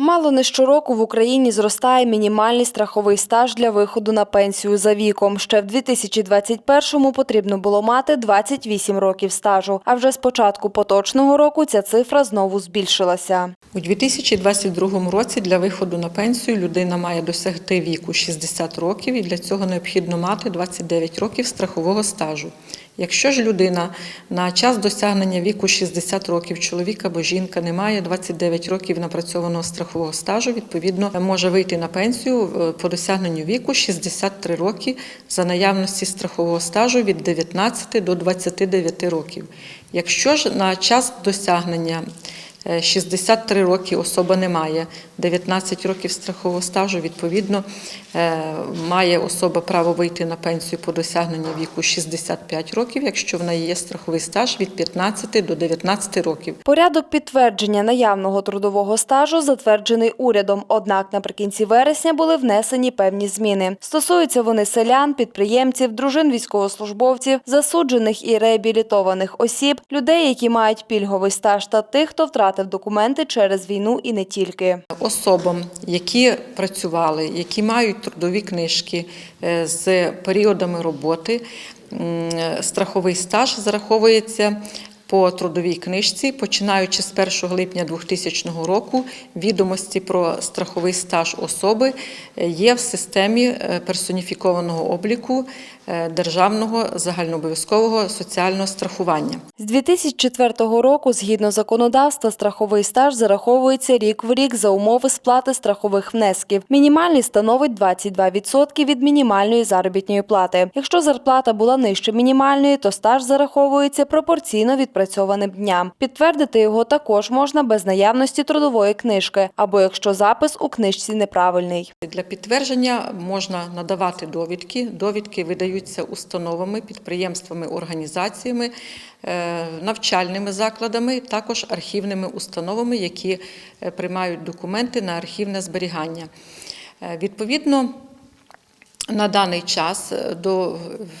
Мало не щороку в Україні зростає мінімальний страховий стаж для виходу на пенсію за віком. Ще в 2021-му потрібно було мати 28 років стажу. А вже з початку поточного року ця цифра знову збільшилася. У 2022 році для виходу на пенсію людина має досягти віку 60 років і для цього необхідно мати 29 років страхового стажу. Якщо ж людина на час досягнення віку 60 років, чоловік або жінка не має 29 років напрацьованого страхового стажу, відповідно може вийти на пенсію е, по досягненню віку 63 роки за наявності страхового стажу від 19 до 29 років. Якщо ж на час досягнення 63 роки особа не має, 19 років страхового стажу, відповідно, е, має особа право вийти на пенсію по досягненню віку 65 років, якщо в неї є страховий стаж від 15 до 19 років. Порядок підтвердження наявного трудового стажу затверджений урядом, однак наприкінці вересня були внесені певні зміни. Стосуються вони селян, підприємців, дружин військовослужбовців, засуджених і реабілітованих осіб, людей, які мають пільговий стаж, та тих, хто втратив документи через війну і не тільки. Особам, які працювали, які мають трудові книжки е, з періодами роботи, страховий стаж зараховується по трудовій книжці, починаючи з 1 липня 2000 року, відомості про страховий стаж особи е, є в системі е, персоніфікованого обліку е, державного загальнообов'язкового соціального страхування. З 2004 року, згідно законодавства, страховий стаж зараховується рік в рік за умови сплати страхових внесків. Мінімальний становить 22% від мінімальної заробітної плати. Якщо зарплата була нижче мінімальної, то стаж зараховується пропорційно відпрацьованим дням. Підтвердити його також можна без наявності трудової книжки, або якщо запис у книжці неправильний. Для підтвердження можна надавати довідки. Довідки видаються установами, підприємствами, організаціями, е, навчальними закладами, також архівними установами, які е, приймають документи на архівне зберігання. Е, Відповідно, на даний час, е, до,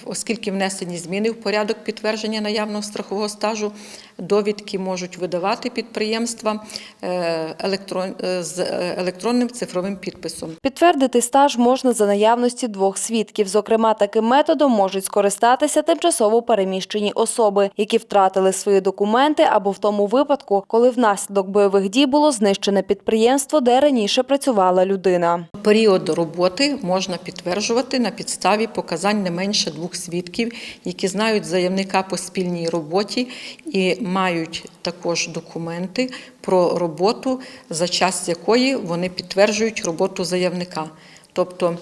оскільки внесені зміни в порядок підтвердження наявного страхового стажу, довідки можуть видавати підприємства е, електрон, е, з електронним цифровим підписом. Підтвердити стаж можна за наявності двох свідків. Зокрема, таким методом можуть скористатися тимчасово переміщені особи, які втратили свої документи або в тому випадку, коли внаслідок бойових дій було знищене підприємство, де раніше працювала людина. Період роботи можна підтверджувати на підставі показань не менше двох свідків, які знають заявника по спільній роботі і мають також документи про роботу, за час якої вони підтверджують роботу заявника. Тобто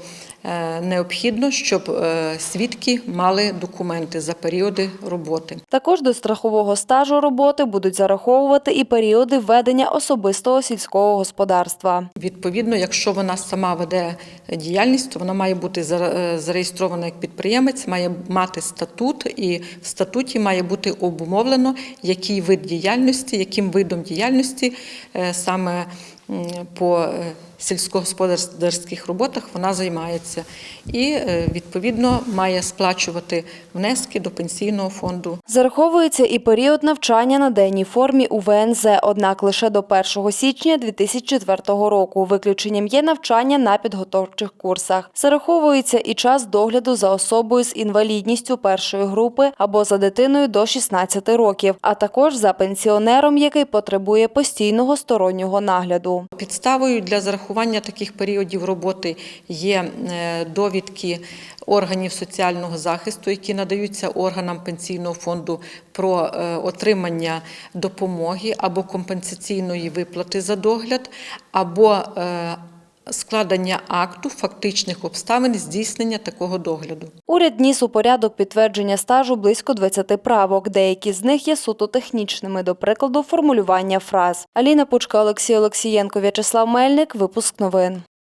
е, необхідно, щоб е, свідки мали документи за періоди роботи. Також до страхового стажу роботи будуть зараховувати і періоди ведення особистого сільського господарства. Відповідно, якщо вона сама веде діяльність, то вона має бути е, зареєстрована як підприємець, має мати статут, і в статуті має бути обумовлено, який вид діяльності, яким видом діяльності саме по сільськогосподарських роботах вона займається. І е, відповідно має сплачувати внески до пенсійного фонду Зараховується і період навчання на денній формі у ВНЗ, однак лише до 1 січня 2004 року. Виключенням є навчання на підготовчих курсах. Зараховується і час догляду за особою з інвалідністю першої групи або за дитиною до 16 років, а також за пенсіонером, який потребує постійного стороннього нагляду. Підставою для зарахування таких періодів роботи. Є е, довідки органів соціального захисту, які надаються органам пенсійного фонду про е, отримання допомоги або компенсаційної виплати за догляд, або е, складення акту фактичних обставин здійснення такого догляду. Уряд ніс у порядок підтвердження стажу близько 20 правок. Деякі з них є суто технічними, до прикладу, формулювання фраз. Аліна Пучка, Олексій Олексієнко, В'ячеслав Мельник. Випуск новин.